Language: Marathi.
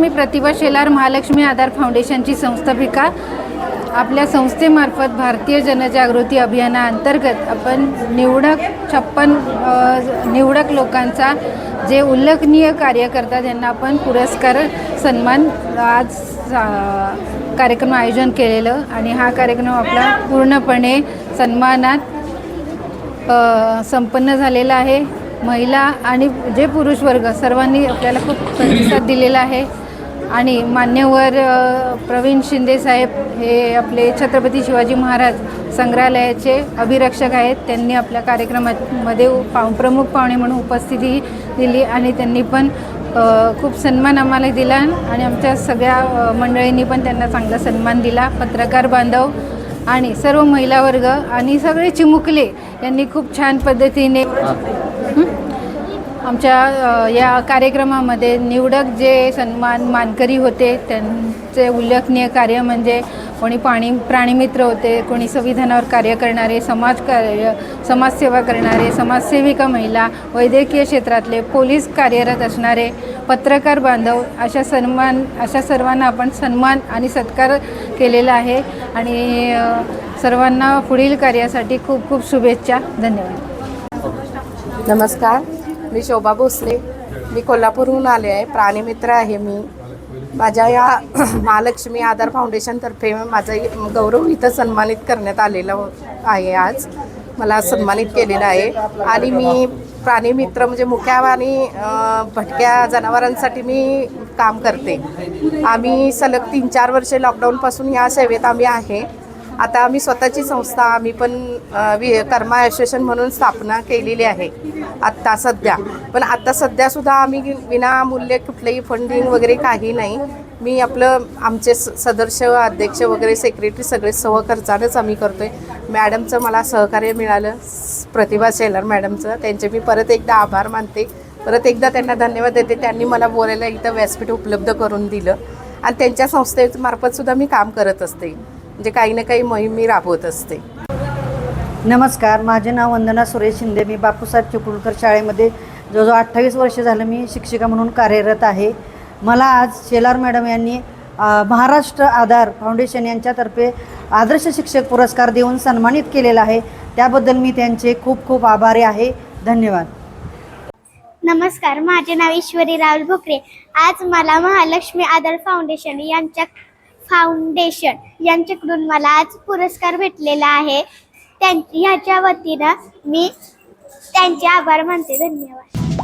मी प्रतिभा शेलार महालक्ष्मी आधार फाउंडेशनची संस्थापिका आपल्या संस्थेमार्फत भारतीय जनजागृती अभियानाअंतर्गत आपण निवडक छप्पन निवडक लोकांचा जे उल्लेखनीय कार्य करतात त्यांना आपण पुरस्कार सन्मान आज कार्यक्रम आयोजन केलेलं आणि हा कार्यक्रम आपला पूर्णपणे सन्मानात संपन्न झालेला आहे. महिला आणि जे पुरुष वर्ग सर्वांनी आपल्याला खूप प्रतिसाद दिलेला आहे. आणि मान्यवर प्रवीण शिंदे साहेब हे आपले छत्रपती शिवाजी महाराज संग्रहालयाचे अभिरक्षक आहेत. त्यांनी आपल्या कार्यक्रमामध्ये पाव प्रमुख पाहुणे म्हणून उपस्थिती दिली आणि त्यांनी पण खूप सन्मान आम्हाला दिला आणि आमच्या सगळ्या मंडळींनी पण त्यांना चांगला सन्मान दिला. पत्रकार बांधव आणि सर्व महिला वर्ग आणि सगळे चिमुकले यांनी खूप छान पद्धतीने? आमच्या या कार्यक्रमामध्ये निवडक जे सन्मान मानकरी होते त्यांचे उल्लेखनीय कार्य म्हणजे कोणी पाणी प्राणीमित्र होते कोणी संविधानावर कार्य करणारे समाजकार्य समाजसेवा करणारे समाजसेविका महिला वैद्यकीय क्षेत्रातले पोलीस कार्यरत असणारे पत्रकार बांधव अशा सन्मान अशा सर्वांना आपण सन्मान आणि सत्कार केलेला आहे. आणि सर्वांना पुढील कार्यासाठी खूप खूप शुभेच्छा. धन्यवाद. नमस्कार. मी शोभा भोसले. मी कोल्हापूरहून आले आहे. प्राणीमित्र आहे मी. माझ्या या महालक्ष्मी आधार फाउंडेशनतर्फे माझं गौरव इथं सन्मानित करण्यात आलेलं आहे आज. मला सन्मानित केलेलं आहे. आणि मी प्राणीमित्र म्हणजे मुक्या आणि भटक्या जनावरांसाठी मी काम करते. आम्ही सलग तीन चार वर्षे लॉकडाऊनपासून या सेवेत आम्ही आहे. आता आम्ही स्वतःची संस्था आम्ही पण वि कर्मा असोसिएशन म्हणून स्थापना केलेली आहे. आत्ता सध्या. पण आता सध्यासुद्धा आम्ही विनामूल्य कुठलंही फंडिंग वगैरे काही नाही. मी आपलं आमचे स सदस्य अध्यक्ष वगैरे सेक्रेटरी सगळे सहखर्चानंच आम्ही करतो आहे मॅडमचं मला सहकार्य मिळालं. प्रतिभा शेलर मॅडमचं. त्यांचे मी परत एकदा आभार मानते. परत एकदा त्यांना धन्यवाद देते. त्यांनी मला बोलायला इथं व्यासपीठ उपलब्ध करून दिलं. आणि त्यांच्या संस्थेमार्फतसुद्धा मी काम करत असते. म्हणजे काही ना काही मोहीम मी राबवत असते. नमस्कार माझे नाव वंदना सुरेश शिंदे. मी बापूसाहेब चिपळूणकर शाळेमध्ये जवळजवळ अठ्ठावीस वर्ष झालं मी शिक्षिका म्हणून कार्यरत आहे. मला आज शेलार मॅडम यांनी महाराष्ट्र आधार फाउंडेशन यांच्यातर्फे आदर्श शिक्षक पुरस्कार देऊन सन्मानित केलेला आहे. त्याबद्दल मी त्यांचे खूप खूप आभारी आहे. धन्यवाद. नमस्कार माझे नाव ईश्वरी राहुल भोकरे. आज मला महालक्ष्मी आदर फाउंडेशन यांच्या फाउंडेशन यांच्याकडून मला आज पुरस्कार भेटलेला आहे. त्यां ह्याच्या वतीनं मी त्यांचे आभार मानते. धन्यवाद.